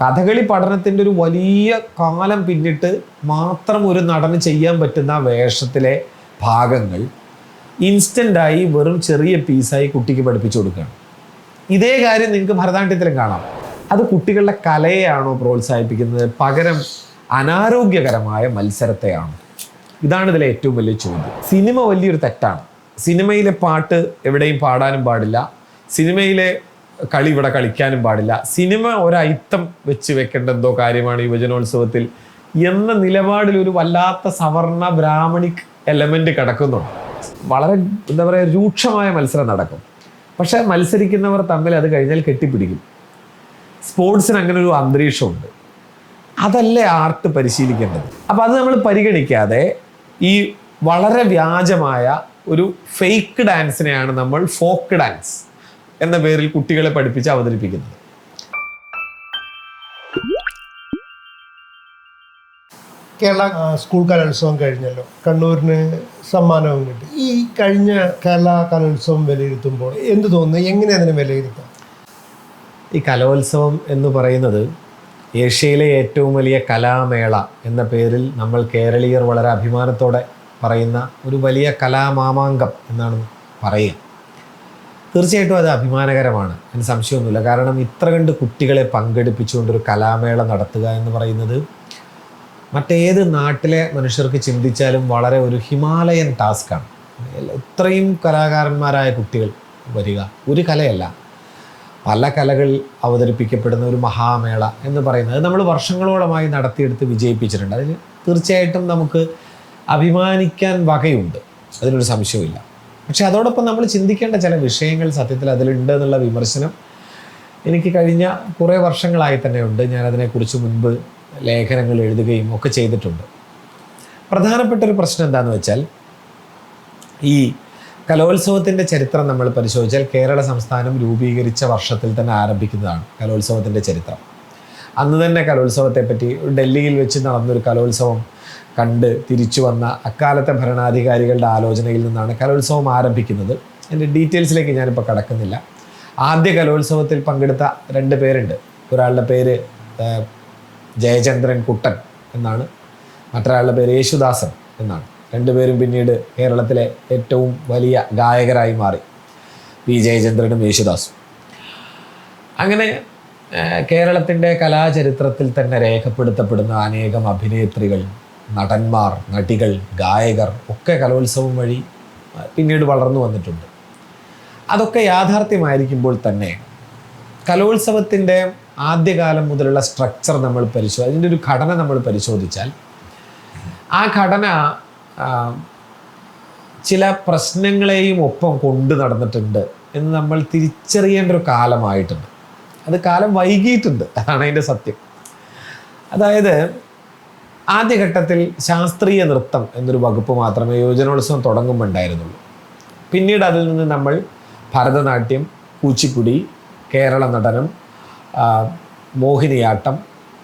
കഥകളി പഠനത്തിന്റെ ഒരു വലിയ കാലം പിന്നിട്ട് മാത്രം ഒരു നടന് ചെയ്യാൻ പറ്റുന്ന വേഷത്തിലെ ഭാഗങ്ങൾ ഇൻസ്റ്റന്റായി വെറും ചെറിയ പീസായി കുട്ടിക്ക് പഠിപ്പിച്ചു കൊടുക്കുകയാണ്. ഇതേ കാര്യം നിങ്ങൾക്ക് ഭരതനാട്യത്തിലും കാണാം. അത് കുട്ടികളുടെ കലയെയാണോ പ്രോത്സാഹിപ്പിക്കുന്നത്? പകരം അനാരോഗ്യകരമായ മത്സരത്തെയാണ്? ഇതാണ് ഇതിലെ ഏറ്റവും വലിയ ചോദ്യം. സിനിമ വലിയൊരു തെറ്റാണ്. സിനിമയിലെ പാട്ട് എവിടെയും പാടാനും പാടില്ല. സിനിമയിലെ കളി ഇവിടെ കളിക്കാനും പാടില്ല. സിനിമ ഒരയിത്തം വെച്ച് വെക്കേണ്ട എന്തോ കാര്യമാണ് യുവജനോത്സവത്തിൽ എന്ന നിലപാടിൽ ഒരു വല്ലാത്ത സവർണ ബ്രാഹ്മണിക് എലമെന്റ് കിടക്കുന്നുണ്ട്. വളരെ എന്താ പറയുക രൂക്ഷമായ മത്സരം നടക്കും. പക്ഷേ മത്സരിക്കുന്നവർ തമ്മിൽ അത് കഴിഞ്ഞാൽ കെട്ടിപ്പിടിക്കും. സ്പോർട്സിന് അങ്ങനെ ഒരു അന്തരീക്ഷമുണ്ട്. അതല്ലേ ആർട്ട് പരിശീലിക്കേണ്ടത്? അപ്പം അത് നമ്മൾ പരിഗണിക്കാതെ ഈ വളരെ വ്യാജമായ ഒരു ഫേക്ക് ഡാൻസിനെയാണ് നമ്മൾ ഫോക്ക് ഡാൻസ് എന്ന പേരിൽ കുട്ടികളെ പഠിപ്പിച്ച് അവതരിപ്പിക്കുന്നത് കേരള സ്കൂൾ കലോത്സവം കഴിഞ്ഞല്ലോ. കണ്ണൂരിന് സമ്മാനവും കിട്ടി. ഈ കഴിഞ്ഞ കേരള കലോത്സവം വിലയിരുത്തുമ്പോൾ എന്ത് തോന്നുന്നു? എങ്ങനെ അതിനെ വിലയിരുത്താം? ഈ കലോത്സവം എന്ന് പറയുന്നത് ഏഷ്യയിലെ ഏറ്റവും വലിയ കലാമേള എന്ന പേരിൽ നമ്മൾ കേരളീയർ വളരെ അഭിമാനത്തോടെ പറയുന്ന ഒരു വലിയ കലാമാമാങ്കം എന്നാണ് പറയുക. തീർച്ചയായിട്ടും അത് അഭിമാനകരമാണ്. അതിന് സംശയമൊന്നുമില്ല. കാരണം ഇത്ര കണ്ട് കുട്ടികളെ പങ്കെടുപ്പിച്ചുകൊണ്ടൊരു കലാമേള നടത്തുക എന്ന് പറയുന്നത് മറ്റേത് നാട്ടിലെ മനുഷ്യർക്ക് ചിന്തിച്ചാലും വളരെ ഒരു ഹിമാലയൻ ടാസ്ക്കാണ് ഇത്രയും കലാകാരന്മാരായ കുട്ടികൾ വരിക ഒരു കലയല്ല. പല കലകൾ അവതരിപ്പിക്കപ്പെടുന്ന ഒരു മഹാമേള എന്ന് പറയുന്നത് നമ്മൾ വർഷങ്ങളോളമായി നടത്തിയെടുത്ത് വിജയിപ്പിച്ചിട്ടുണ്ട്. അതിന് തീർച്ചയായിട്ടും നമുക്ക് അഭിമാനിക്കാൻ വകയുണ്ട്. അതിനൊരു സംശയമില്ല പക്ഷെ അതോടൊപ്പം നമ്മൾ ചിന്തിക്കേണ്ട ചില വിഷയങ്ങൾ സത്യത്തിൽ അതിലുണ്ട് എന്നുള്ള വിമർശനം എനിക്ക് കഴിഞ്ഞ കുറേ വർഷങ്ങളായി തന്നെ ഉണ്ട്. ഞാൻ അതിനെക്കുറിച്ച് മുൻപ് ലേഖനങ്ങൾ എഴുതുകയും ഒക്കെ ചെയ്തിട്ടുണ്ട്. പ്രധാനപ്പെട്ട ഒരു പ്രശ്നം എന്താണെന്ന് വെച്ചാൽ ഈ കലോത്സവത്തിന്റെ ചരിത്രം നമ്മൾ പരിശോധിച്ചാൽ കേരള സംസ്ഥാനം രൂപീകരിച്ച വർഷത്തിൽ തന്നെ ആരംഭിക്കുന്നതാണ് കലോത്സവത്തിന്റെ ചരിത്രം. അന്ന് തന്നെ കലോത്സവത്തെപ്പറ്റി ഡൽഹിയിൽ വെച്ച് നടന്നൊരു കലോത്സവം കണ്ട് തിരിച്ചു വന്ന അക്കാലത്തെ ഭരണാധികാരികളുടെ ആലോചനയിൽ നിന്നാണ് കലോത്സവം ആരംഭിക്കുന്നത്. എന്റെ ഡീറ്റെയിൽസിലേക്ക് ഞാനിപ്പോൾ കടക്കുന്നില്ല. ആദ്യ കലോത്സവത്തിൽ പങ്കെടുത്ത രണ്ട് പേരുണ്ട്. ഒരാളുടെ പേര് ജയചന്ദ്രൻ കുട്ടൻ എന്നാണ്. മറ്റൊരാളുടെ പേര് യേശുദാസൻ എന്നാണ്. രണ്ടുപേരും പിന്നീട് കേരളത്തിലെ ഏറ്റവും വലിയ ഗായകരായി മാറി. പി. ജയചന്ദ്രനും യേശുദാസും. അങ്ങനെ കേരളത്തിന്റെ കലാചരിത്രത്തിൽ തന്നെ രേഖപ്പെടുത്തപ്പെടുന്ന അനേകം അഭിനേത്രികൾ നടന്മാർ നടികൾ ഗായകർ ഒക്കെ കലോത്സവം വഴി പിന്നീട് വളർന്നു വന്നിട്ടുണ്ട്. അതൊക്കെ യാഥാർത്ഥ്യമായിരിക്കുമ്പോൾ തന്നെ കലോത്സവത്തിന്റെ ആദ്യകാലം മുതലുള്ള സ്ട്രക്ചർ നമ്മൾ പരിശോധി അതിന്റെ ഒരു ഘടന നമ്മൾ പരിശോധിച്ചാൽ ആ ഘടന ചില പ്രശ്നങ്ങളെയും ഒപ്പം കൊണ്ടു നടന്നിട്ടുണ്ട് എന്ന് നമ്മൾ തിരിച്ചറിയേണ്ട ഒരു കാലമായിട്ടുണ്ട്. അത് കാലം വൈകിയിട്ടുണ്ട് അതാണ് അതിന്റെ സത്യം. അതായത് ആദ്യഘട്ടത്തിൽ ശാസ്ത്രീയ നൃത്തം എന്നൊരു വകുപ്പ് മാത്രമേ യുവജനോത്സവം തുടങ്ങുമ്പോൾ ഉണ്ടായിരുന്നുള്ളൂ പിന്നീട് അതിൽ നിന്ന് നമ്മൾ ഭരതനാട്യം കൂച്ചിപ്പുടി കേരള നടനം മോഹിനിയാട്ടം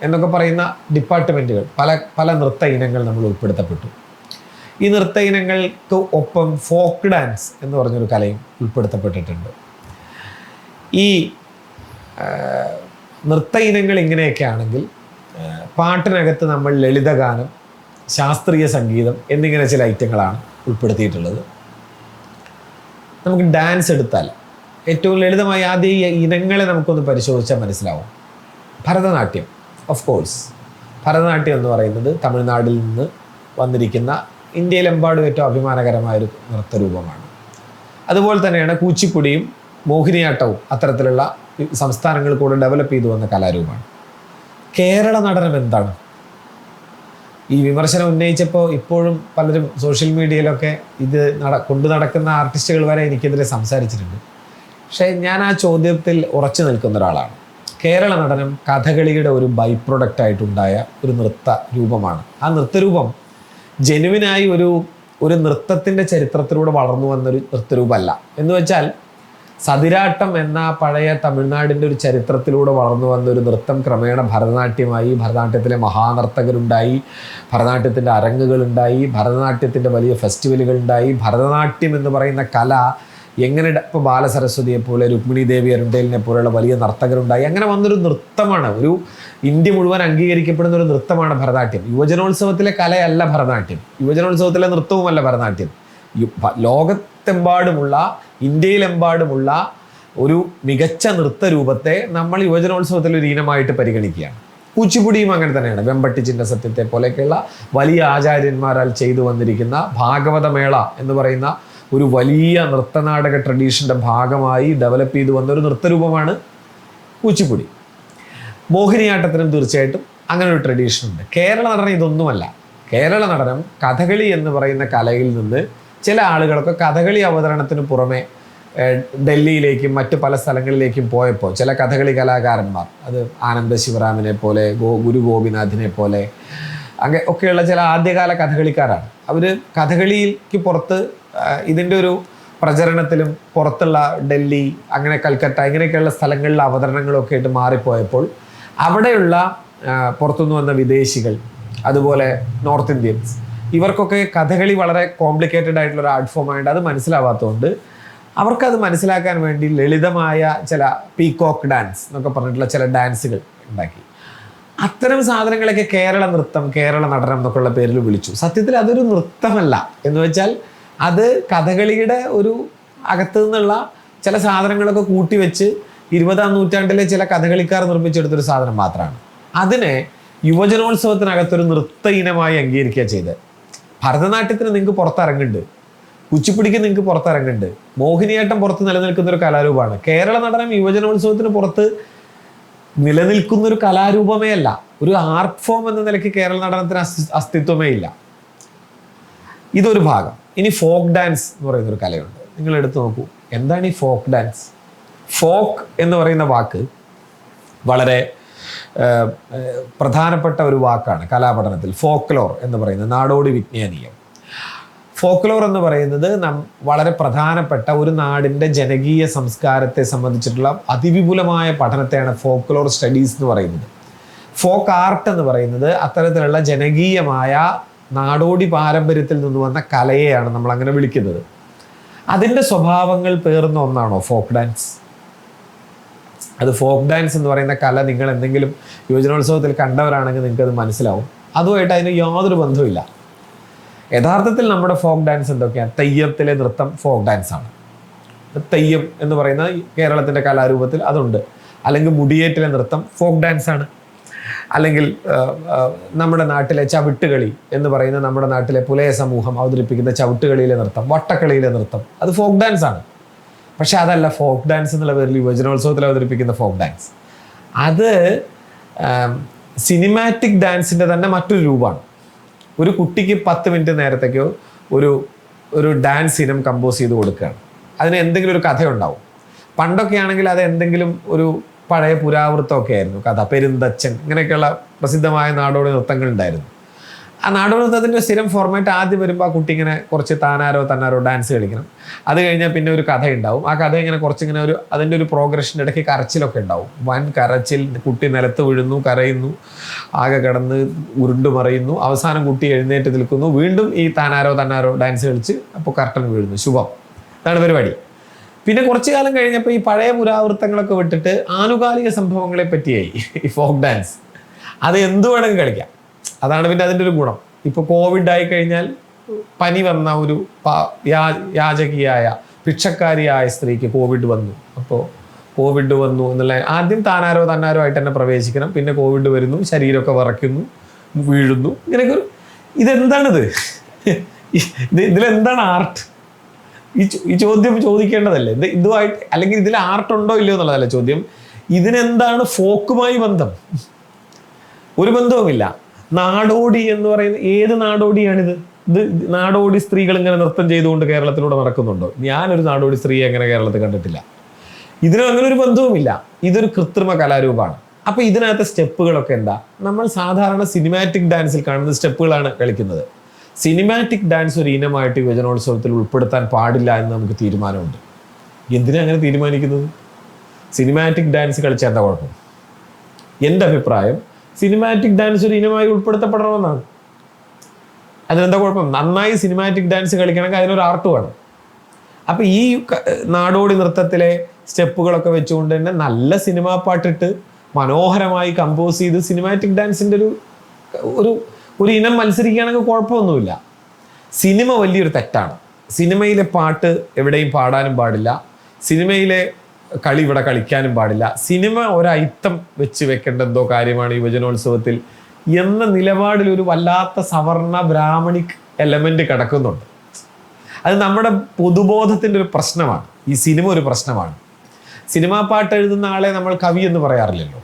എന്നൊക്കെ പറയുന്ന ഡിപ്പാർട്ട്മെന്റുകൾ പല പല നൃത്ത ഇനങ്ങൾ നമ്മൾ ഉൾപ്പെടുത്തപ്പെട്ടു. ഈ നൃത്ത ഇനങ്ങൾക്ക് ഒപ്പം ഫോക്ക് ഡാൻസ് എന്ന് പറഞ്ഞൊരു കലയും ഉൾപ്പെടുത്തപ്പെട്ടിട്ടുണ്ട്. ഈ നൃത്ത ഇനങ്ങൾ ഇങ്ങനെയൊക്കെ ആണെങ്കിൽ പാട്ടിനകത്ത് നമ്മൾ ലളിതഗാനം ശാസ്ത്രീയ സംഗീതം എന്നിങ്ങനെ ചില ഐറ്റങ്ങളാണ് ഉൾപ്പെടുത്തിയിട്ടുള്ളത്. നമുക്ക് ഡാൻസ് എടുത്താൽ ഏറ്റവും ലളിതമായ ആദ്യ ഇനങ്ങളെ നമുക്കൊന്ന് പരിശോധിച്ചാൽ മനസ്സിലാവും. ഭരതനാട്യം ഓഫ് കോഴ്സ് ഭരതനാട്യം എന്ന് പറയുന്നത് തമിഴ്നാട്ടിൽ നിന്ന് വന്നിരിക്കുന്ന ഇന്ത്യയിലെമ്പാടും ഏറ്റവും അഭിമാനകരമായ ഒരു നൃത്തരൂപമാണ്. അതുപോലെ തന്നെയാണ് കൂച്ചിപ്പുടിയും മോഹിനിയാട്ടവും അത്തരത്തിലുള്ള സംസ്ഥാനങ്ങൾ കൂടെ ഡെവലപ്പ് ചെയ്തു വന്ന കലാരൂപമാണ്. കേരള നടനം എന്താണ്? ഈ വിമർശനം ഉന്നയിച്ചപ്പോൾ ഇപ്പോഴും പലരും സോഷ്യൽ മീഡിയയിലൊക്കെ ഇത് നട കൊണ്ടു നടക്കുന്ന ആർട്ടിസ്റ്റുകൾ വരെ എനിക്കെതിരെ സംസാരിച്ചിട്ടുണ്ട്. പക്ഷേ ഞാൻ ആ ചോദ്യത്തിൽ ഉറച്ചു നിൽക്കുന്ന ഒരാളാണ്. കേരള നടനം കഥകളിയുടെ ഒരു ബൈ പ്രൊഡക്റ്റ് ആയിട്ടുണ്ടായ ഒരു നൃത്ത രൂപമാണ്. ആ നൃത്തരൂപം ജെനുവിനായി ഒരു ഒരു നൃത്തത്തിന്റെ ചരിത്രത്തിലൂടെ വളർന്നു വന്നൊരു നൃത്തരൂപമല്ല. എന്ന് വെച്ചാൽ സതിരാട്ടം എന്ന പഴയ തമിഴ്നാടിന്റെ ഒരു ചരിത്രത്തിലൂടെ വളർന്നു വന്ന ഒരു നൃത്തം ക്രമേണ ഭരതനാട്യമായി ഭരതനാട്യത്തിലെ മഹാനർത്തകരുണ്ടായി ഭരതനാട്യത്തിന്റെ അരങ്ങുകളുണ്ടായി ഭരതനാട്യത്തിന്റെ വലിയ ഫെസ്റ്റിവലുകളുണ്ടായി. ഭരതനാട്യം എന്ന് പറയുന്ന കല എങ്ങനെ ഇപ്പോൾ ബാലസരസ്വതിയെ പോലെ രുക്മിണി ദേവി അരുണ്ടേലിനെ പോലെയുള്ള വലിയ നർത്തകരുണ്ടായി. അങ്ങനെ വന്നൊരു നൃത്തമാണ്. ഒരു ഇന്ത്യ മുഴുവൻ അംഗീകരിക്കപ്പെടുന്ന ഒരു നൃത്തമാണ് ഭരതനാട്യം. യുവജനോത്സവത്തിലെ കലയല്ല ഭരതനാട്യം. യുവജനോത്സവത്തിലെ നൃത്തവുമല്ല ഭരതനാട്യം. ഭ- ലോകത്തെമ്പാടുമുള്ള ഇന്ത്യയിലെമ്പാടുമുള്ള ഒരു മികച്ച നൃത്ത രൂപത്തെ നമ്മൾ യുവജനോത്സവത്തിൽ ഒരു ഇനമായിട്ട് പരിഗണിക്കുകയാണ്. കൂച്ചിപ്പുടിയും അങ്ങനെ തന്നെയാണ്. വെമ്പട്ടി ചിന്നസത്യത്തെ പോലെയൊക്കെയുള്ള വലിയ ആചാര്യന്മാരാൽ ചെയ്തു വന്നിരിക്കുന്ന ഭാഗവതമേള എന്ന് പറയുന്ന ഒരു വലിയ നൃത്തനാടക ട്രഡീഷന്റെ ഭാഗമായി ഡെവലപ്പ് ചെയ്തു വന്ന ഒരു നൃത്തരൂപമാണ് കൂച്ചിപ്പുടി. മോഹിനിയാട്ടത്തിനും തീർച്ചയായിട്ടും അങ്ങനെ ഒരു ട്രഡീഷൻ ഉണ്ട് കേരള നടനം ഇതൊന്നുമല്ല. കേരള നടനം കഥകളി എന്ന് പറയുന്ന കലയിൽ നിന്ന് ചില ആളുകളൊക്കെ കഥകളി അവതരണത്തിന് പുറമെ ഡൽഹിയിലേക്കും മറ്റു പല സ്ഥലങ്ങളിലേക്കും പോയപ്പോൾ ചില കഥകളി കലാകാരന്മാർ അത് ആനന്ദ ശിവറാമിനെ പോലെ ഗോ ഗുരു ഗോപിനാഥിനെ പോലെ അങ്ങനെ ഒക്കെയുള്ള ചില ആദ്യകാല കഥകളിക്കാരാണ്. അവർ കഥകളിക്ക് പുറത്ത് ഇതിന്റെ ഒരു പ്രചരണത്തിലും പുറത്തുള്ള ഡൽഹി അങ്ങനെ കൽക്കട്ട ഇങ്ങനെയൊക്കെയുള്ള സ്ഥലങ്ങളിലെ അവതരണങ്ങളൊക്കെ ആയിട്ട് മാറിപ്പോയപ്പോൾ അവിടെയുള്ള പുറത്തുനിന്ന് വന്ന വിദേശികൾ അതുപോലെ നോർത്ത് ഇന്ത്യൻസ് ഇവർക്കൊക്കെ കഥകളി വളരെ കോംപ്ലിക്കേറ്റഡ് ആയിട്ടുള്ള ഒരു ആർട്ട് ഫോം അത് മനസ്സിലാവാത്തതുകൊണ്ട് അവർക്കത് മനസ്സിലാക്കാൻ വേണ്ടി ലളിതമായ ചില പീകോക്ക് ഡാൻസ് എന്നൊക്കെ പറഞ്ഞിട്ടുള്ള ചില ഡാൻസുകൾ ഉണ്ടാക്കി. അത്തരം സാധനങ്ങളൊക്കെ കേരള നൃത്തം കേരള നടനം എന്നൊക്കെയുള്ള പേരിൽ വിളിച്ചു. സത്യത്തിൽ അതൊരു നൃത്തമല്ല. എന്ന് വെച്ചാൽ അത് കഥകളിയുടെ ഒരു അകത്തു നിന്നുള്ള ചില സാധനങ്ങളൊക്കെ കൂട്ടി വെച്ച് ഇരുപതാം നൂറ്റാണ്ടിലെ ചില കഥകളിക്കാർ നിർമ്മിച്ചെടുത്തൊരു സാധനം മാത്രമാണ് അതിനെ യുവജനോത്സവത്തിനകത്തൊരു നൃത്ത ഇനമായി അംഗീകരിക്കുക ചെയ്ത് ഭരതനാട്യത്തിന് നിങ്ങൾക്ക് പുറത്തിറങ്ങുന്നുണ്ട്. കുച്ചിപ്പിടിക്ക് നിങ്ങൾക്ക് പുറത്തിറങ്ങുന്നുണ്ട്. മോഹിനിയാട്ടം പുറത്ത് നിലനിൽക്കുന്ന ഒരു കലാരൂപമാണ്. കേരള നടനം യുവജനോത്സവത്തിന് പുറത്ത് നിലനിൽക്കുന്ന ഒരു കലാരൂപമേ അല്ല. ഒരു ആർട്ട് ഫോം എന്ന നിലയ്ക്ക് കേരള നടനത്തിന് അസ്തി- അസ്തിത്വമേ ഇല്ല. ഇതൊരു ഭാഗം. ഇനി ഫോക്ക് ഡാൻസ് എന്ന് പറയുന്ന ഒരു കലയുണ്ട്. നിങ്ങൾ എടുത്തു നോക്കൂ. എന്താണ് ഈ ഫോക്ക് ഡാൻസ്? ഫോക്ക് എന്ന് പറയുന്ന വാക്ക് വളരെ പ്രധാനപ്പെട്ട ഒരു വാക്കാണ് കലാപഠനത്തിൽ ഫോക്ലോർ എന്ന് പറയുന്നത് നാടോടി വിജ്ഞാനീയം. ഫോക്ലോർ എന്ന് പറയുന്നത് നം വളരെ പ്രധാനപ്പെട്ട ഒരു നാടിന്റെ ജനകീയ സംസ്കാരത്തെ സംബന്ധിച്ചിട്ടുള്ള അതിവിപുലമായ പഠനത്തെയാണ് ഫോക്ലോർ സ്റ്റഡീസ് എന്ന് പറയുന്നത്. ഫോക്ക് ആർട്ട് എന്ന് പറയുന്നത് അത്തരത്തിലുള്ള ജനകീയമായ നാടോടി പാരമ്പര്യത്തിൽ നിന്ന് വന്ന കലയെയാണ് നമ്മൾ അങ്ങനെ വിളിക്കുന്നത്. അതിന്റെ സ്വഭാവങ്ങൾ പേർന്ന ഒന്നാണോ ഫോക്ക് ഡാൻസ്? അത് ഫോക്ക് ഡാൻസ് എന്ന് പറയുന്ന കല നിങ്ങൾ എന്തെങ്കിലും യുവജനോത്സവത്തിൽ കണ്ടവരാണെങ്കിൽ നിങ്ങൾക്കത് മനസ്സിലാവും. അതുമായിട്ട് അതിന് യാതൊരു ബന്ധവുമില്ല. യഥാർത്ഥത്തിൽ നമ്മുടെ ഫോക്ക് ഡാൻസ് എന്തൊക്കെയാണ് തെയ്യത്തിലെ നൃത്തം ഫോക്ക് ആണ്. തെയ്യം എന്ന് പറയുന്ന കേരളത്തിന്റെ കലാരൂപത്തിൽ അതുണ്ട്. അല്ലെങ്കിൽ മുടിയേറ്റിലെ നൃത്തം ഫോക്ക് ആണ്. അല്ലെങ്കിൽ നമ്മുടെ നാട്ടിലെ ചവിട്ടുകളി എന്ന് പറയുന്ന നമ്മുടെ നാട്ടിലെ പുലയ സമൂഹം അവതരിപ്പിക്കുന്ന ചവിട്ടുകളിയിലെ നൃത്തം വട്ടക്കളിയിലെ നൃത്തം അത് ഫോക്ക് ആണ്. പക്ഷെ അതല്ല ഫോക്ക് ഡാൻസ് എന്നുള്ള പേരിൽ യുവജനോത്സവത്തിൽ അവതരിപ്പിക്കുന്ന ഫോക്ക് ഡാൻസ്. അത് സിനിമാറ്റിക് ഡാൻസിന്റെ തന്നെ മറ്റൊരു രൂപമാണ്. ഒരു കുട്ടിക്ക് പത്ത് മിനിറ്റ് നേരത്തേക്കോ ഒരു ഒരു ഡാൻസ് ഇനം കമ്പോസ് ചെയ്ത് കൊടുക്കുകയാണ്. അതിന് എന്തെങ്കിലും ഒരു കഥയുണ്ടാവും. പണ്ടൊക്കെ ആണെങ്കിൽ അത് എന്തെങ്കിലും ഒരു പഴയ പുരാവൃത്തമൊക്കെ ആയിരുന്നു. കഥ പെരുന്തച്ചൻ ഇങ്ങനെയൊക്കെയുള്ള പ്രസിദ്ധമായ നാടോടി നൃത്തങ്ങൾ ഉണ്ടായിരുന്നു. ആ നാടോടുന്നതിന്റെ സ്ഥിരം ഫോർമാറ്റ് ആദ്യം വരുമ്പോൾ ആ കുട്ടി ഇങ്ങനെ കുറച്ച് താനാരോ തന്നാരോ ഡാൻസ് കളിക്കണം. അത് കഴിഞ്ഞാൽ പിന്നെ ഒരു കഥ ഉണ്ടാവും ആ കഥ ഇങ്ങനെ കുറച്ചിങ്ങനെ ഒരു അതിന്റെ ഒരു പ്രോഗ്രഷന്റെ ഇടയ്ക്ക് കരച്ചിലൊക്കെ ഉണ്ടാവും. വൻ കരച്ചിൽ കുട്ടി നിലത്ത് വീഴുന്നു കരയുന്നു ആകെ കിടന്ന് ഉരുണ്ടു മറയുന്നു. അവസാനം കുട്ടി എഴുന്നേറ്റ് നിൽക്കുന്നു. വീണ്ടും ഈ താനാരോ തന്നാരോ ഡാൻസ് കളിച്ച് അപ്പോൾ കർട്ടൻ വീഴുന്നു. ശുഭം. അതാണ് പരിപാടി. പിന്നെ കുറച്ചു കാലം കഴിഞ്ഞപ്പോൾ ഈ പഴയ പുരാവൃത്തങ്ങളൊക്കെ വിട്ടിട്ട് ആനുകാലിക സംഭവങ്ങളെ പറ്റിയായി. ഈ ഫോക്ക് ഡാൻസ് അത് എന്തു വേണമെങ്കിൽ കളിക്കാം. അതാണ് പിന്നെ അതിന്റെ ഒരു ഗുണം. ഇപ്പോൾ കോവിഡ് ആയി കഴിഞ്ഞാൽ പനി വന്ന ഒരു യാചകിയായ ഭിക്ഷക്കാരിയായ സ്ത്രീക്ക് കോവിഡ് വന്നു. അപ്പോൾ കോവിഡ് വന്നു എന്നുള്ള ആദ്യം താനാരോ തന്നാരോ ആയിട്ട് തന്നെ പ്രവേശിക്കണം. പിന്നെ കോവിഡ് വരുന്നു ശരീരമൊക്കെ വിറയ്ക്കുന്നു വീഴുന്നു. ഇങ്ങനെയൊക്കെ ഒരു ഇതെന്താണിത്? ഇത് ഇതിലെന്താണ് ആർട്ട്? ഈ ഈ ചോദ്യം ചോദിക്കേണ്ടതല്ലേ? ഇത് ഇതുമായിട്ട് അല്ലെങ്കിൽ ഇതിൽ ആർട്ട് ഉണ്ടോ ഇല്ലയോ എന്നുള്ളതല്ല ചോദ്യം. ഇതിനെന്താണ് ഫോക്കുമായി ബന്ധം? ഒരു ബന്ധവുമില്ല. നാടോടി എന്ന് പറയുന്ന ഏത് നാടോടിയാണിത്? ഇത് നാടോടി സ്ത്രീകൾ ഇങ്ങനെ നൃത്തം ചെയ്തുകൊണ്ട് കേരളത്തിലൂടെ നടക്കുന്നുണ്ടോ? ഞാനൊരു നാടോടി സ്ത്രീയെ അങ്ങനെ കേരളത്തിൽ കണ്ടിട്ടില്ല. ഇതിനും അങ്ങനെ ഒരു ബന്ധവുമില്ല. ഇതൊരു കൃത്രിമ കലാരൂപമാണ്. അപ്പൊ ഇതിനകത്തെ സ്റ്റെപ്പുകളൊക്കെ എന്താ? നമ്മൾ സാധാരണ സിനിമാറ്റിക് ഡാൻസിൽ കാണുന്ന സ്റ്റെപ്പുകളാണ് കളിക്കുന്നത്. സിനിമാറ്റിക് ഡാൻസ് ഒരു ഇനമായിട്ട് യുവജനോത്സവത്തിൽ ഉൾപ്പെടുത്താൻ പാടില്ല എന്ന് നമുക്ക് തീരുമാനമുണ്ട്. എന്തിനാ അങ്ങനെ തീരുമാനിക്കുന്നത്? സിനിമാറ്റിക് ഡാൻസ് കളിച്ചാൽ എന്താ കുഴപ്പം? എന്റെ അഭിപ്രായം സിനിമാറ്റിക് ഡാൻസ് ഒരു ഇനമായി ഉൾപ്പെടുത്തപ്പെടണമെന്നാണ്. അതിനെന്താ കുഴപ്പം? നന്നായി സിനിമാറ്റിക് ഡാൻസ് കളിക്കണമെങ്കിൽ അതിനൊരു ആർട്ട് വേണം. അപ്പം ഈ നാടോടി നൃത്തത്തിലെ സ്റ്റെപ്പുകളൊക്കെ വെച്ചുകൊണ്ട് തന്നെ നല്ല സിനിമാ പാട്ടിട്ട് മനോഹരമായി കമ്പോസ് ചെയ്ത് സിനിമാറ്റിക് ഡാൻസിന്റെ ഒരു ഒരു ഒരു ഇനം മത്സരിക്കുകയാണെങ്കിൽ കുഴപ്പമൊന്നുമില്ല. സിനിമ വലിയൊരു തെറ്റാണ്. സിനിമയിലെ പാട്ട് എവിടെയും പാടാനും പാടില്ല. സിനിമയിലെ കളി ഇവിടെ കളിക്കാനും പാടില്ല. സിനിമ ഒരൈത്തം വെച്ച് വെക്കേണ്ട എന്തോ കാര്യമാണ് യുവജനോത്സവത്തിൽ എന്ന നിലപാടിൽ ഒരു വല്ലാത്ത സവർണ ബ്രാഹ്മണിക് എലമെന്റ് കിടക്കുന്നുണ്ട്. അത് നമ്മുടെ പൊതുബോധത്തിന്റെ ഒരു പ്രശ്നമാണ്. ഈ സിനിമ ഒരു പ്രശ്നമാണ്. സിനിമാ പാട്ട് എഴുതുന്ന ആളെ നമ്മൾ കവി എന്ന് പറയാറില്ലല്ലോ.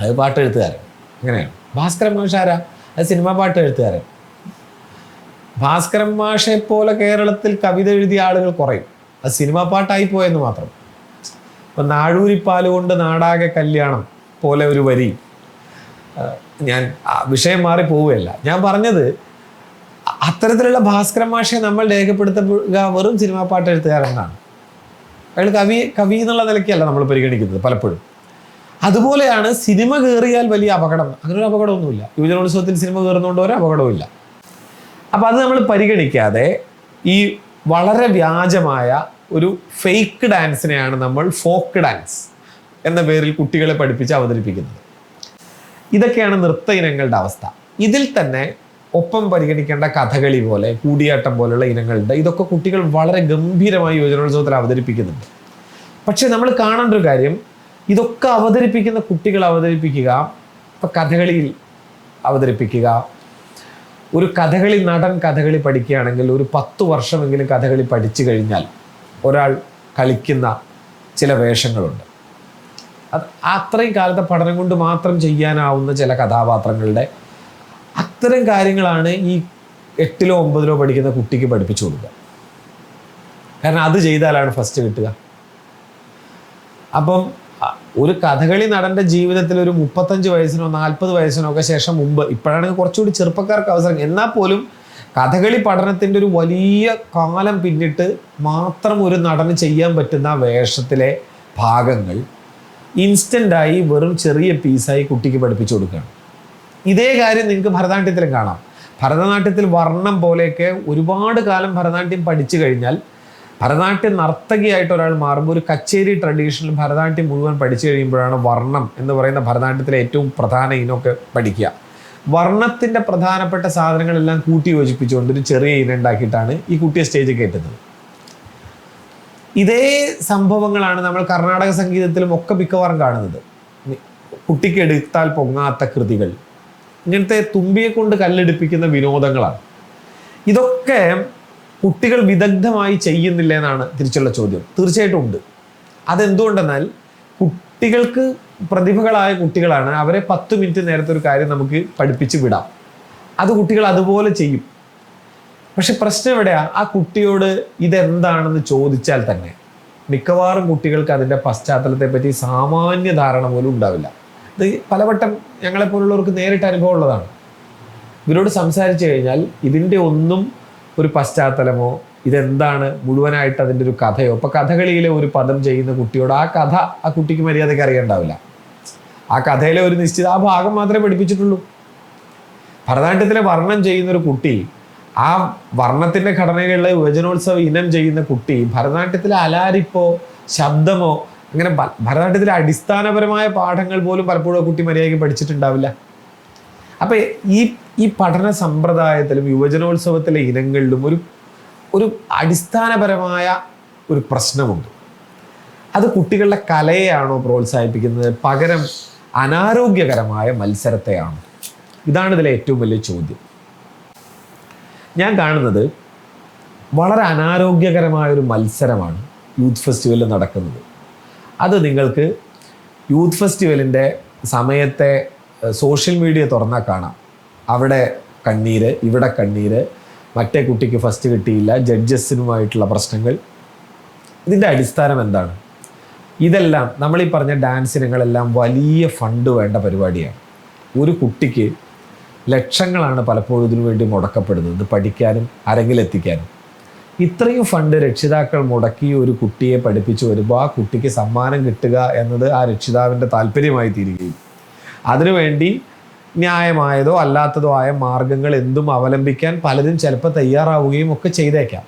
അത് പാട്ട് എഴുത്തുകാരൻ. അങ്ങനെയാണ്. ഭാസ്കരൻ മാഷാരാ അത് സിനിമാ പാട്ട് എഴുത്തുകാരൻ. ഭാസ്കരൻ മാഷെ പോലെ കേരളത്തിൽ കവിത എഴുതിയ ആളുകൾ കുറയും. അത് സിനിമാ പാട്ടായി പോയെന്ന് മാത്രം. ഇപ്പം നാഴൂരിപ്പാൽ കൊണ്ട് നാടാകെ കല്യാണം പോലെ ഒരു വരി. ഞാൻ വിഷയം മാറി പോവുകയല്ല. ഞാൻ പറഞ്ഞത് അത്തരത്തിലുള്ള ഭാസ്കരൻ മാഷെ നമ്മൾ രേഖപ്പെടുത്തുക വെറും സിനിമാ പാട്ട് എഴുത്തുകാരെന്നാണ് അയാൾ കവി കവി എന്നുള്ള നിലയ്ക്കല്ല നമ്മൾ പരിഗണിക്കുന്നത് പലപ്പോഴും. അതുപോലെയാണ് സിനിമ കയറിയാൽ വലിയ അപകടം. അങ്ങനെ ഒരു അപകടമൊന്നുമില്ല. യുവജനോത്സവത്തിൽ സിനിമ കയറുന്നതുകൊണ്ട് ഒരു അപകടവുമില്ല. അപ്പം അത് നമ്മൾ പരിഗണിക്കാതെ ഈ വളരെ വ്യാജമായ ഒരു ഫേക്ക് ഡാൻസിനെയാണ് നമ്മൾ ഫോക്ക് ഡാൻസ് എന്ന പേരിൽ കുട്ടികളെ പഠിപ്പിച്ച് അവതരിപ്പിക്കുന്നത്. ഇതൊക്കെയാണ് നൃത്ത ഇനങ്ങളുടെ അവസ്ഥ. ഇതിൽ തന്നെ ഒപ്പം പരിഗണിക്കേണ്ട കഥകളി പോലെ കൂടിയാട്ടം പോലുള്ള ഇനങ്ങളുണ്ട്. ഇതൊക്കെ കുട്ടികൾ വളരെ ഗംഭീരമായി യുവജനോത്സവത്തിൽ അവതരിപ്പിക്കുന്നുണ്ട്. പക്ഷെ നമ്മൾ കാണേണ്ട ഒരു കാര്യം ഇതൊക്കെ അവതരിപ്പിക്കുന്ന കുട്ടികൾ അവതരിപ്പിക്കുക ഇപ്പം കഥകളിയിൽ അവതരിപ്പിക്കുക. ഒരു കഥകളി നടൻ കഥകളി പഠിക്കുകയാണെങ്കിൽ ഒരു പത്ത് വർഷമെങ്കിലും കഥകളി പഠിച്ചു കഴിഞ്ഞാൽ ഒരാൾ കളിക്കുന്ന ചില വേഷങ്ങളുണ്ട്. അത് അത്രയും കാലത്തെ പഠനം കൊണ്ട് മാത്രം ചെയ്യാനാവുന്ന ചില കഥാപാത്രങ്ങളുടെ അത്തരം കാര്യങ്ങളാണ് ഈ എട്ടിലോ ഒമ്പതിലോ പഠിക്കുന്ന കുട്ടിക്ക് പഠിപ്പിച്ചു കൊടുക്കുക. കാരണം അത് ചെയ്താലാണ് ഫസ്റ്റ് കിട്ടുക. അപ്പം ഒരു കഥകളി നടന്റെ ജീവിതത്തിൽ ഒരു മുപ്പത്തഞ്ച് വയസ്സിനോ നാൽപ്പത് വയസ്സിനോ ഒക്കെ ശേഷം മുമ്പ് ഇപ്പോഴാണെങ്കിൽ കുറച്ചുകൂടി ചെറുപ്പക്കാർക്ക് അവസരം എന്നാൽ പോലും കഥകളി പഠനത്തിന്റെ ഒരു വലിയ കാലം പിന്നിട്ട് മാത്രം ഒരു നടന് ചെയ്യാൻ പറ്റുന്ന വേഷത്തിലെ ഭാഗങ്ങൾ ഇൻസ്റ്റന്റായി വെറും ചെറിയ പീസായി കുട്ടിക്ക് പഠിപ്പിച്ചു കൊടുക്കുകയാണ്. ഇതേ കാര്യം നിങ്ങൾക്ക് ഭരതനാട്യത്തിലും കാണാം. ഭരതനാട്യത്തിൽ വർണം പോലെയൊക്കെ ഒരുപാട് കാലം ഭരതനാട്യം പഠിച്ചു കഴിഞ്ഞാൽ ഭരതനാട്യം നർത്തകിയായിട്ട് ഒരാൾ മാറുമ്പോൾ ഒരു കച്ചേരി ട്രഡീഷണൽ ഭരതനാട്യം മുഴുവൻ പഠിച്ചു കഴിയുമ്പോഴാണ് വർണം എന്ന് പറയുന്ന ഭരതനാട്യത്തിലെ ഏറ്റവും പ്രധാന ഇനമൊക്കെ പഠിക്കുക. വർണത്തിന്റെ പ്രധാനപ്പെട്ട സാധനങ്ങളെല്ലാം കൂട്ടി യോജിപ്പിച്ചുകൊണ്ട് ഒരു ചെറിയ ഇന ഉണ്ടാക്കിയിട്ടാണ് ഈ കുട്ടിയെ സ്റ്റേജ് കയറ്റുന്നത്. ഇതേ സംഭവങ്ങളാണ് നമ്മൾ കർണാടക സംഗീതത്തിലും ഒക്കെ മിക്കവാറും കാണുന്നത്. കുട്ടിക്കെടുത്താൽ പൊങ്ങാത്ത കൃതികൾ. ഇങ്ങനത്തെ തുമ്പിയെ കൊണ്ട് കല്ലെടുപ്പിക്കുന്ന വിനോദങ്ങളാണ്. ഇതൊക്കെ കുട്ടികൾ വിദഗ്ധമായി ചെയ്യുന്നില്ല എന്നാണ് തിരിച്ചുള്ള ചോദ്യം. തീർച്ചയായിട്ടും ഉണ്ട്. അതെന്തുകൊണ്ടെന്നാൽ കുട്ടികൾക്ക് പ്രതിഭകളായ കുട്ടികളാണ്. അവരെ പത്ത് മിനിറ്റ് നേരത്തെ ഒരു കാര്യം നമുക്ക് പഠിപ്പിച്ച് വിടാം. അത് കുട്ടികൾ അതുപോലെ ചെയ്യും. പക്ഷെ പ്രശ്നം എവിടെയാ? ആ കുട്ടിയോട് ഇതെന്താണെന്ന് ചോദിച്ചാൽ തന്നെ മിക്കവാറും കുട്ടികൾക്ക് അതിന്റെ പശ്ചാത്തലത്തെ പറ്റി സാമാന്യ ധാരണ പോലും ഉണ്ടാവില്ല. ഇത് പലവട്ടം ഞങ്ങളെപ്പോലുള്ളവർക്ക് നേരിട്ട് അനുഭവം ഉള്ളതാണ്. ഇവരോട് സംസാരിച്ചു കഴിഞ്ഞാൽ ഇതിന്റെ ഒന്നും ഒരു പശ്ചാത്തലമോ ഇതെന്താണ് മുഴുവനായിട്ട് അതിന്റെ ഒരു കഥയോ? ഇപ്പം കഥകളിയിലെ ഒരു പദം ചെയ്യുന്ന കുട്ടിയോട് ആ കഥ ആ കുട്ടിക്ക് മര്യാദയ്ക്ക് അറിയണ്ടാവില്ല. ആ കഥയിലെ ഒരു നിശ്ചിത ആ ഭാഗം മാത്രമേ പഠിപ്പിച്ചിട്ടുള്ളൂ. ഭരതനാട്യത്തിലെ വർണം ചെയ്യുന്ന ഒരു കുട്ടി ആ വർണത്തിന്റെ ഘടനകളിലെ യുവജനോത്സവ ഇനം ചെയ്യുന്ന കുട്ടി ഭരതനാട്യത്തിലെ അലാരിപ്പോ ശബ്ദമോ അങ്ങനെ ഭരതനാട്യത്തിലെ അടിസ്ഥാനപരമായ പാഠങ്ങൾ പോലും പലപ്പോഴും കുട്ടി മര്യാദയ്ക്ക് പഠിച്ചിട്ടുണ്ടാവില്ല. അപ്പോൾ ഈ ഈ പഠന സമ്പ്രദായത്തിലും യുവജനോത്സവത്തിലെ ഇനങ്ങളിലും ഒരു ഒരു അടിസ്ഥാനപരമായ ഒരു പ്രശ്നമുണ്ട്. അത് കുട്ടികളുടെ കലയെയാണോ പ്രോത്സാഹിപ്പിക്കുന്നത്? പകരം അനാരോഗ്യകരമായ മത്സരത്തെയാണോ? ഇതാണ് ഇതിലെ ഏറ്റവും വലിയ ചോദ്യം. ഞാൻ കാണുന്നത് വളരെ അനാരോഗ്യകരമായ ഒരു മത്സരമാണ് യൂത്ത് ഫെസ്റ്റിവലിൽ നടക്കുന്നത്. അത് നിങ്ങൾക്ക് യൂത്ത് ഫെസ്റ്റിവലിന്റെ സമയത്തെ സോഷ്യൽ മീഡിയ തുറന്നാൽ കാണാം. അവിടെ കണ്ണീര് ഇവിടെ കണ്ണീര് മറ്റേ കുട്ടിക്ക് ഫസ്റ്റ് കിട്ടിയില്ല. ജഡ്ജസിനുമായിട്ടുള്ള പ്രശ്നങ്ങൾ. ഇതിന്റെ അടിസ്ഥാനം എന്താണ്? ഇതെല്ലാം നമ്മൾ ഈ പറഞ്ഞ ഡാൻസ് ഇനങ്ങളെല്ലാം വലിയ ഫണ്ട് വേണ്ട പരിപാടിയാണ്. ഒരു കുട്ടിക്ക് ലക്ഷങ്ങളാണ് പലപ്പോഴും ഇതിനു വേണ്ടി മുടക്കപ്പെടുന്നത്. പഠിക്കാനും അരങ്ങിലെത്തിക്കാനും ഇത്രയും ഫണ്ട് രക്ഷിതാക്കൾ മുടക്കി ഒരു കുട്ടിയെ പഠിപ്പിച്ചു വരുമ്പോൾ ആ കുട്ടിക്ക് സമ്മാനം കിട്ടുക എന്നത് ആ രക്ഷിതാവിന്റെ താല്പര്യമായി തീരുകയും അതിനുവേണ്ടി ന്യായമായതോ അല്ലാത്തതോ ആയ മാർഗങ്ങൾ എന്തും അവലംബിക്കാൻ പലരും ചിലപ്പോൾ തയ്യാറാവുകയും ഒക്കെ ചെയ്തേക്കാം.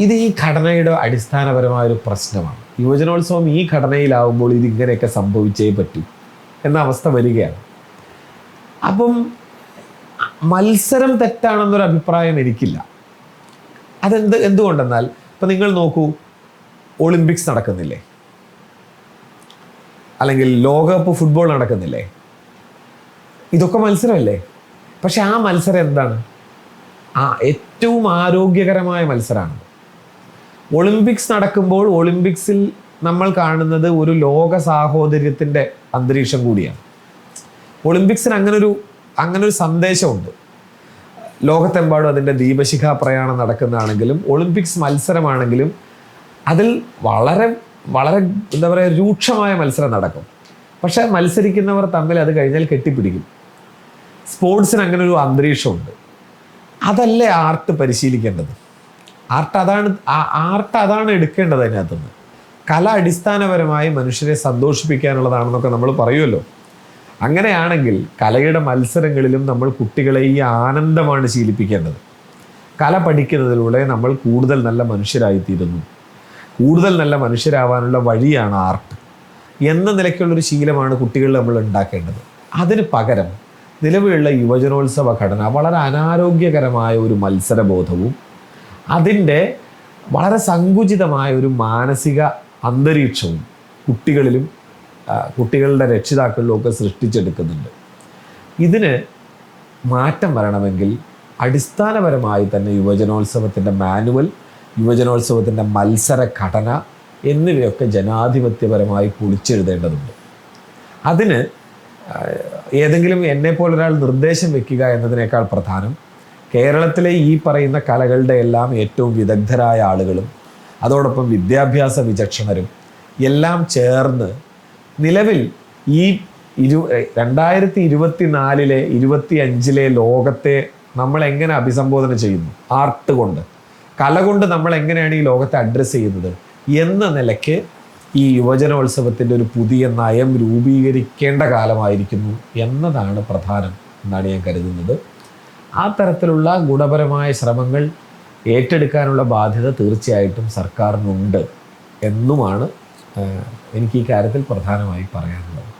ഇത് ഈ ഘടനയുടെ അടിസ്ഥാനപരമായ ഒരു പ്രശ്നമാണ്. യുവജനോത്സവം ഈ ഘടനയിലാവുമ്പോൾ ഇത് ഇങ്ങനെയൊക്കെ സംഭവിച്ചേ പറ്റൂ എന്ന അവസ്ഥ വരികയാണ്. അപ്പം മത്സരം തെറ്റാണെന്നൊരു അഭിപ്രായം എനിക്കില്ല. അതെന്ത് എന്തുകൊണ്ടെന്നാൽ ഇപ്പം നിങ്ങൾ നോക്കൂ ഒളിമ്പിക്സ് നടക്കുന്നില്ലേ? അല്ലെങ്കിൽ ലോകകപ്പ് ഫുട്ബോൾ നടക്കുന്നില്ലേ? ഇതൊക്കെ മത്സരമല്ലേ? പക്ഷെ ആ മത്സരം എന്താണ്? ആ ഏറ്റവും ആരോഗ്യകരമായ മത്സരമാണ്. ഒളിമ്പിക്സ് നടക്കുമ്പോൾ ഒളിമ്പിക്സിൽ നമ്മൾ കാണുന്നത് ഒരു ലോക സാഹോദര്യത്തിന്റെ അന്തരീക്ഷം കൂടിയാണ്. ഒളിമ്പിക്സിന് അങ്ങനൊരു അങ്ങനൊരു സന്ദേശമുണ്ട്. ലോകത്തെമ്പാടും അതിന്റെ ദീപശിഖാ പ്രയാണം നടക്കുന്നതാണെങ്കിലും ഒളിമ്പിക്സ് മത്സരമാണെങ്കിലും അതിൽ വളരെ വളരെ എന്താ പറയുക രൂക്ഷമായ മത്സരം നടക്കും. പക്ഷേ മത്സരിക്കുന്നവർ തമ്മിൽ അത് കഴിഞ്ഞാൽ കെട്ടിപ്പിടിക്കും. സ്പോർട്സിന് അങ്ങനെ ഒരു അന്തരീക്ഷമുണ്ട്. അതല്ലേ ആർട്ട് പരിശീലിക്കേണ്ടത്? ആർട്ട് അതാണ് ആർട്ട് അതാണ് എടുക്കേണ്ടത് അതിനകത്തുനിന്ന്. കല അടിസ്ഥാനപരമായി മനുഷ്യരെ സന്തോഷിപ്പിക്കാനുള്ളതാണെന്നൊക്കെ നമ്മൾ പറയുമല്ലോ. അങ്ങനെയാണെങ്കിൽ കലയുടെ മത്സരങ്ങളിലും നമ്മൾ കുട്ടികളെ ഈ ആനന്ദമാണ് ശീലിപ്പിക്കേണ്ടത്. കല പഠിക്കുന്നതിലൂടെ നമ്മൾ കൂടുതൽ നല്ല മനുഷ്യരായിത്തീരുന്നു. കൂടുതൽ നല്ല മനുഷ്യരാവാനുള്ള വഴിയാണ് ആർട്ട്. എന്ന നിലയ്ക്കുള്ളൊരു ശീലമാണ് കുട്ടികളിൽ നമ്മൾ ഉണ്ടാക്കേണ്ടത്. അതിന് പകരം നിലവിലുള്ള യുവജനോത്സവ ഘടന വളരെ അനാരോഗ്യകരമായ ഒരു മത്സരബോധവും അതിന്റെ വളരെ സങ്കുചിതമായ ഒരു മാനസിക അന്തരീക്ഷവും കുട്ടികളിലും കുട്ടികളുടെ രക്ഷിതാക്കളിലും ഒക്കെ സൃഷ്ടിച്ചെടുക്കുന്നുണ്ട്. ഇതിന് മാറ്റം വരണമെങ്കിൽ അടിസ്ഥാനപരമായി തന്നെ യുവജനോത്സവത്തിന്റെ മാനുവൽ യുവജനോത്സവത്തിന്റെ മത്സര ഘടന എന്നിവയൊക്കെ ജനാധിപത്യപരമായി പൊളിച്ചെഴുതേണ്ടതുണ്ട് അതിന് ഏതെങ്കിലും പോലെ ഒരാൾ നിർദ്ദേശം വെക്കുക എന്നതിനേക്കാൾ പ്രധാനം കേരളത്തിലെ ഈ പറയുന്ന കലകളുടെ എല്ലാം ഏറ്റവും വിദഗ്ധരായ ആളുകളും അതോടൊപ്പം വിദ്യാഭ്യാസ വിചക്ഷണരും എല്ലാം ചേർന്ന് നിലവിൽ ഈ ഇരു രണ്ടായിരത്തി ഇരുപത്തി നാലിലെ ഇരുപത്തി അഞ്ചിലെ ലോകത്തെ നമ്മൾ എങ്ങനെ അഭിസംബോധന ചെയ്യുന്നു? ആർട്ട് കൊണ്ട്. കല കൊണ്ട് നമ്മൾ എങ്ങനെയാണ് ഈ ലോകത്തെ അഡ്രസ്സ് ചെയ്യുന്നത്? എന്ന നിലയ്ക്ക് ഈ യുവജനോത്സവത്തിന്റെ ഒരു പുതിയ നയം രൂപീകരിക്കേണ്ട കാലമായിരിക്കുന്നു എന്നതാണ് പ്രധാനം എന്നാണ് ഞാൻ കരുതുന്നത്. ആ തരത്തിലുള്ള ഗുണപരമായ ശ്രമങ്ങൾ ഏറ്റെടുക്കാനുള്ള ബാധ്യത തീർച്ചയായിട്ടും സർക്കാരിനുണ്ട് എന്നുമാണ് എനിക്ക് ഈ കാര്യത്തിൽ പ്രധാനമായി പറയാനുള്ളത്.